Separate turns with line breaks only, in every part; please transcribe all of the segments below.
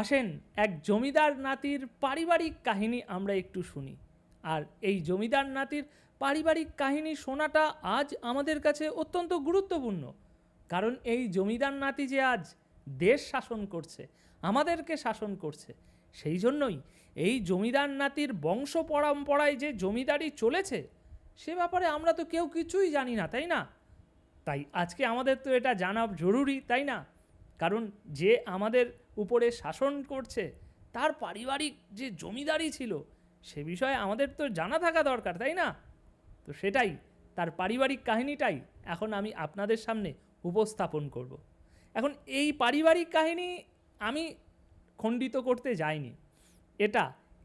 আসেন, এক জমিদার নাতির পারিবারিক কাহিনী আমরা একটু শুনি। আর এই জমিদার নাতির পারিবারিক কাহিনী শোনাটা আজ আমাদের কাছে অত্যন্ত গুরুত্বপূর্ণ। কারণ এই জমিদার নাতি যে আজ দেশ শাসন করছে, আমাদেরকে শাসন করছে, সেই জন্যই এই জমিদার নাতির বংশ পরম্পরায় যে জমিদারি চলেছে, সে ব্যাপারে আমরা তো কেউ কিছুই জানি না, তাই না? তাই আজকে আমাদের তো এটা জানা জরুরি, তাই না? কারণ যে আমাদের উপরে শাসন করছে, তার পারিবারিক যে জমিদারি ছিল, সে বিষয়ে আমাদের তো জানা থাকা দরকার, তাই না? তো সেটাই, তার পারিবারিক কাহিনীটাই এখন আমি আপনাদের সামনে উপস্থাপন করব। এখন এই পারিবারিক কাহিনী আমি খণ্ডিত করতে যাইনি। এটা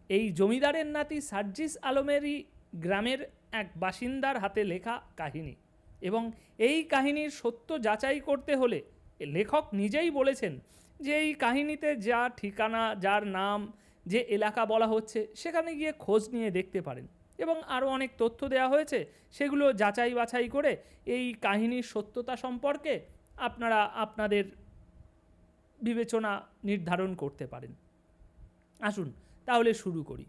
এই জমিদারের নাতি সার্জিস আলমেরই গ্রামের এক বাসিন্দার হাতে লেখা কাহিনী এবং এই কাহিনীর সত্য যাচাই করতে হলে লেখক নিজেই বলেছেন যে এই কাহিনীতে যা ঠিকানা, যার নাম, যে এলাকা বলা হচ্ছে, সেখানে গিয়ে খোঁজ নিয়ে দেখতে পারেন। এবং আরও অনেক তথ্য দেওয়া হয়েছে, সেগুলো যাচাই বাছাই করে এই কাহিনীর সত্যতা সম্পর্কে আপনারা আপনাদের বিবেচনা নির্ধারণ করতে পারেন। আসুন, তাহলে শুরু করি।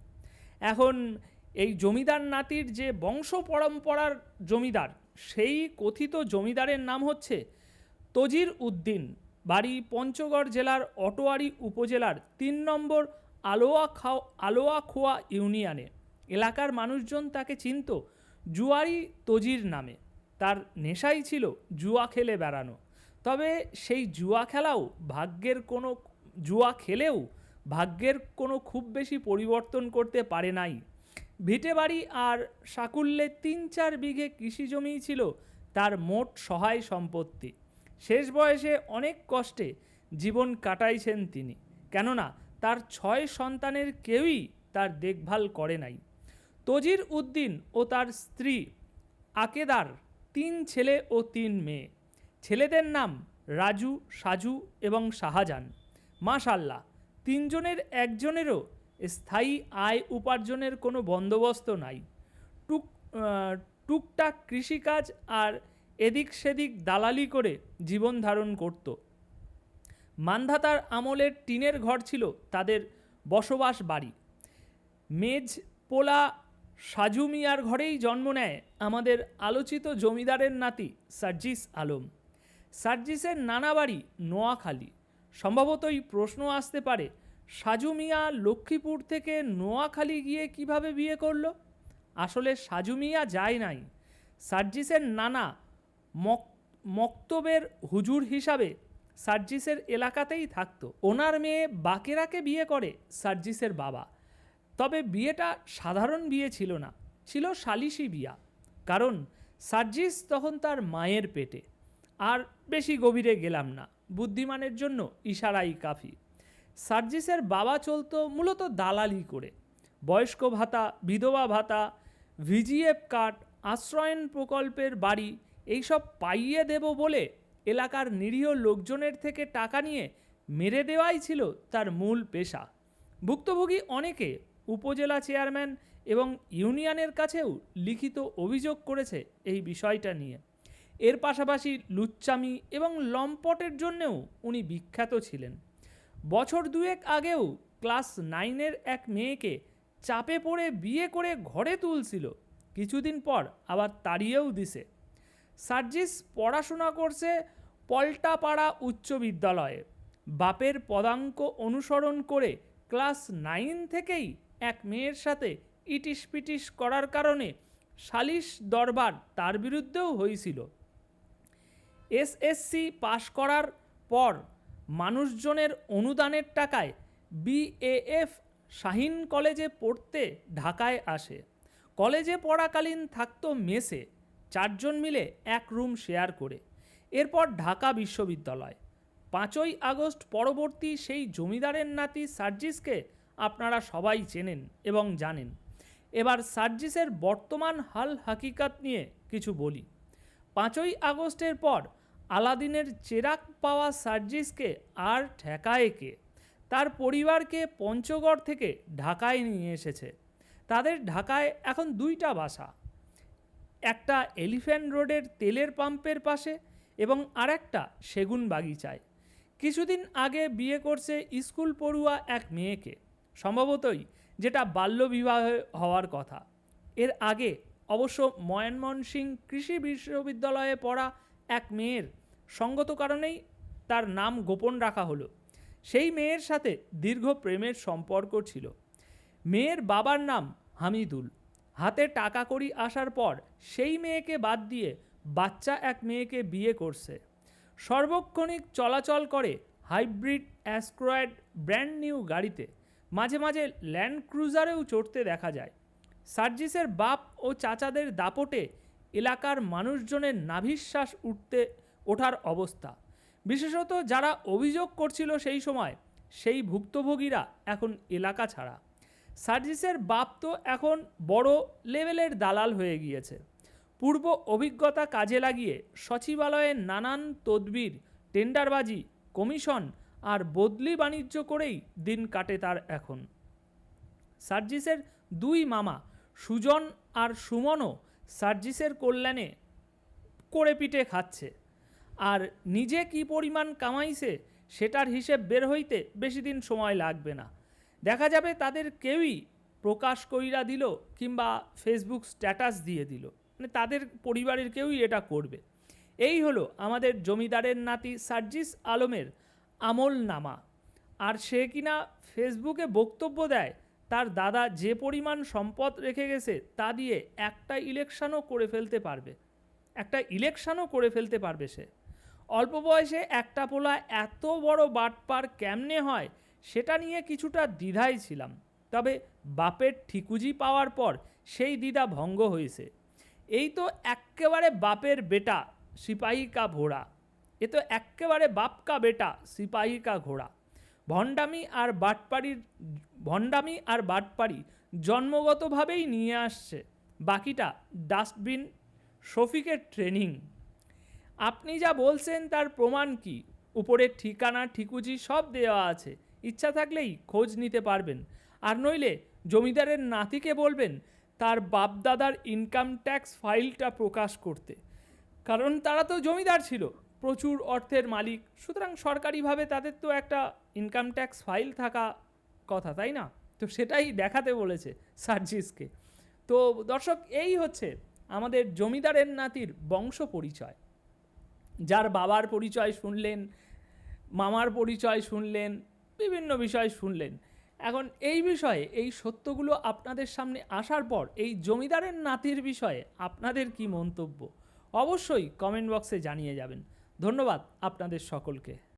এখন এই জমিদার নাতির যে বংশ পরম্পরার জমিদার, সেই কথিত জমিদারের নাম হচ্ছে তজির উদ্দিন। বাড়ি পঞ্চগড় জেলার অটোয়ারি উপজেলার তিন নম্বর আলোয়া খাও, আলোয়া খোয়া ইউনিয়নে। এলাকার মানুষজন তাকে চিনত জুয়ারি তজির নামে। তার নেশাই ছিল জুয়া খেলে বেড়ানো। তবে সেই জুয়া খেলাও ভাগ্যের কোনো, জুয়া খেলেও ভাগ্যের কোনো খুব বেশি পরিবর্তন করতে পারে নাই। ভিটে বাড়ি আর সাকুল্যে তিন চার বিঘে কৃষি জমিই ছিল তার মোট সহায় সম্পত্তি। শেষ বয়সে অনেক কষ্টে জীবন কাটাইছেন তিনি। কেননা তার ছয় সন্তানের কেউই তার দেখভাল করে নাই। তজির উদ্দিন ও তার স্ত্রী আকেদার তিন ছেলে ও তিন মেয়ে। ছেলেদের নাম রাজু, সাজু এবং শাহজাহান। মাশাল্লাহ, তিনজনের একজনেরও স্থায়ী আয় উপার্জনের কোনো বন্দোবস্ত নাই। টুক টুকটাক কৃষিকাজ আর এদিক সেদিক দালালি করে জীবন ধারণ করত। মান্ধাতার আমলের টিনের ঘর ছিল তাদের বসবাস বাড়ি। মেজ পোলা সাজু মিয়ার ঘরেই জন্ম নেয় আমাদের আলোচিত জমিদারের নাতি সার্জিস আলম। সার্জিসের নানা বাড়ি নোয়াখালী। সম্ভবতই প্রশ্ন আসতে পারে, সাজু মিয়া লক্ষ্মীপুর থেকে নোয়াখালী গিয়ে কীভাবে বিয়ে করল? আসলে সাজু মিয়া যায় নাই। সার্জিসের নানা মক, মক্তবের হুজুর হিসাবে সার্জিসের এলাকাতেই থাকতো। ওনার মেয়ে বাকেরাকে বিয়ে করে সার্জিসের বাবা। তবে বিয়েটা সাধারণ বিয়ে ছিল না, ছিল সালিশি বিয়া। কারণ সার্জিস তখন তার মায়ের পেটে। আর বেশি গভীরে গেলাম না, বুদ্ধিমানের জন্য ইশারাই কাফি। সার্জিসের বাবা চলতো মূলত দালালি করে। বয়স্ক ভাতা, বিধবা ভাতা, ভিজিএফ কার্ড আশ্রয়ন প্রকল্পের বাড়ি এইসব পাইয়ে দেব বলে এলাকার নিরীহ লোকজনের থেকে টাকা নিয়ে মেরে দেওয়াই ছিল তার মূল পেশা। ভুক্তভোগী অনেকে উপজেলা চেয়ারম্যান এবং ইউনিয়নের কাছেও লিখিত অভিযোগ করেছে এই বিষয়টা নিয়ে। এর পাশাপাশি লুচ্চামি এবং লম্পটের জন্যেও উনি বিখ্যাত ছিলেন। বছর দুয়েক আগেও ক্লাস নাইনের এক মেয়েকে চাপে পড়ে বিয়ে করে ঘরে তুলছিল। কিছুদিন পর আবার তাড়িয়েও দিছে। সার্জিস পড়াশোনা করছে পল্টাপাড়া উচ্চ বিদ্যালয়ে। বাপের পদাঙ্ক অনুসরণ করে ক্লাস নাইন থেকেই এক মেয়ের সাথে ইটিস পিটিস করার কারণে সালিশ দরবার তার বিরুদ্ধেও হয়েছিল। এসএসসি পাশ করার পর মানুষজনের অনুদানের টাকায় বিএএফ শাহিন কলেজে পড়তে ঢাকায় আসে। কলেজে পড়াকালীন থাকতো মেসে চারজন মিলে এক রুম শেয়ার করে। এরপর ঢাকা বিশ্ববিদ্যালয়। পাঁচই আগস্ট পরবর্তী সেই জমিদারের নাতি সার্জিসকে আপনারা সবাই চেনেন এবং জানেন। এবার সার্জিসের বর্তমান হাল হাকিকাত নিয়ে কিছু বলি। পাঁচই আগস্টের পর আলাদিনের চেরাক পাওয়া সার্জিসকে আর ঠেকায় কে? তার পরিবারকে পঞ্চগড় থেকে ঢাকায় নিয়ে এসেছে। তাদের ঢাকায় এখন দুইটা বাসা। একটা এলিফ্যান্ট রোডের তেলের পাম্পের পাশে এবং আরেকটা সেগুন বাগিচায়। কিছুদিন আগে বিয়ে করছে স্কুল পড়ুয়া এক মেয়েকে, সম্ভবতই যেটা বাল্যবিবাহ হওয়ার কথা। এর আগে অবশ্য ময়নমোহন সিং কৃষি বিশ্ববিদ্যালয়ে পড়া এক মেয়ের সঙ্গত কারণেই তার নাম গোপন রাখা হলো। সেই মেয়ের সাথে দীর্ঘ প্রেমের সম্পর্ক ছিল। মেয়ের বাবার নাম হামিদুল। হাতে টাকা কড়ি আসার পর সেই মেয়েকে বাদ দিয়ে বাচ্চা এক মেয়েকে বিয়ে করছে। সর্বক্ষণিক চলাচল করে হাইব্রিড অ্যাস্ক্রয়েড ব্র্যান্ড নিউ গাড়িতে। মাঝে মাঝে ল্যান্ড ক্রুজারেও চড়তে দেখা যায়। সার্জিসের বাপ ও চাচাদের দাপটে এলাকার মানুষজনের নাভিশ্বাস উঠতে ওঠার অবস্থা। বিশেষত যারা অভিযোগ করছিল সেই সময় সেই ভুক্তভোগীরা এখন এলাকা ছাড়া। সার্জিসের বাপ তো এখন বড় লেভেলের দালাল হয়ে গিয়েছে। পূর্ব অভিজ্ঞতা কাজে লাগিয়ে সচিবালয়ের নানান তদবির, টেন্ডারবাজি, কমিশন আর বদলি বাণিজ্য করেই দিন কাটে তার এখন। সার্জিসের দুই মামা, সুজন আর সুমনও সার্জিসের কল্যাণে করে পিঠে খাচ্ছে। আর নিজে কি পরিমাণ কামাইছে সেটার হিসেব বের হইতে বেশি দিন সময় লাগবে না। দেখা যাবে তাদের কেউই প্রকাশ কইরা দিল কিংবা ফেসবুক স্ট্যাটাস দিয়ে দিল। মানে তাদের পরিবারের কেউই এটা করবে। এই হলো আমাদের জমিদারের নাতি সার্জিস আলমের আমল নামা আর সে কিনা ফেসবুকে বক্তব্য দেয়, তার দাদা যে পরিমাণ সম্পদ রেখে গেছে তা দিয়ে একটা ইলেকশনও করে ফেলতে পারবে। একটা ইলেকশনও করে ফেলতে পারবে সে। অল্প বয়সে একটা পোলা এত বড় বাটপার কেমনে হয় সেটা নিয়ে কিছুটা দ্বিধায় ছিলাম। তবে বাপের ঠিকুজি পাওয়ার পর সেই দ্বিধা ভঙ্গ হয়েছে। এই তো এক্কেবারে বাপের বেটা সিপাহী কা ঘোড়া এ তো এক্কেবারে বাপ কা বেটা সিপাহী কা ঘোড়া। ভণ্ডামি আর বাটপাড়ির, ভণ্ডামি আর বাটপাড়ি জন্মগতভাবেই নিয়ে আসছে। বাকিটা ডাস্টবিন, শফিকের ট্রেনিং। আপনি যা বলছেন তার প্রমাণ কি? উপরের ঠিকানা, ঠিকুজি সব দেওয়া আছে। ইচ্ছা থাকলেই খোঁজ নিতে পারবেন। আর নইলে জমিদারের নাতিকে বলবেন তার বাপদাদার ইনকাম ট্যাক্স ফাইলটা প্রকাশ করতে। কারণ তারা তো জমিদার ছিল, প্রচুর অর্থের মালিক। সুতরাং সরকারিভাবে তাদের তো একটা ইনকাম ট্যাক্স ফাইল থাকা কথা, তাই না? তো সেটাই দেখাতে বলেছে সার্জিসকে। তো দর্শক, এই হচ্ছে আমাদের জমিদারের নাতির বংশ পরিচয়। যার বাবার পরিচয় শুনলেন, মামার পরিচয় শুনলেন বিভিন্ন বিষয় শুনলেন। এখন এই বিষয়ে, এই সত্যগুলো আপনাদের সামনে আসার পর, এই জমিদারের নাতির বিষয়ে আপনাদের কি মন্তব্য? অবশ্যই কমেন্ট বক্সে জানিয়ে যাবেন। ধন্যবাদ আপনাদের সকলকে।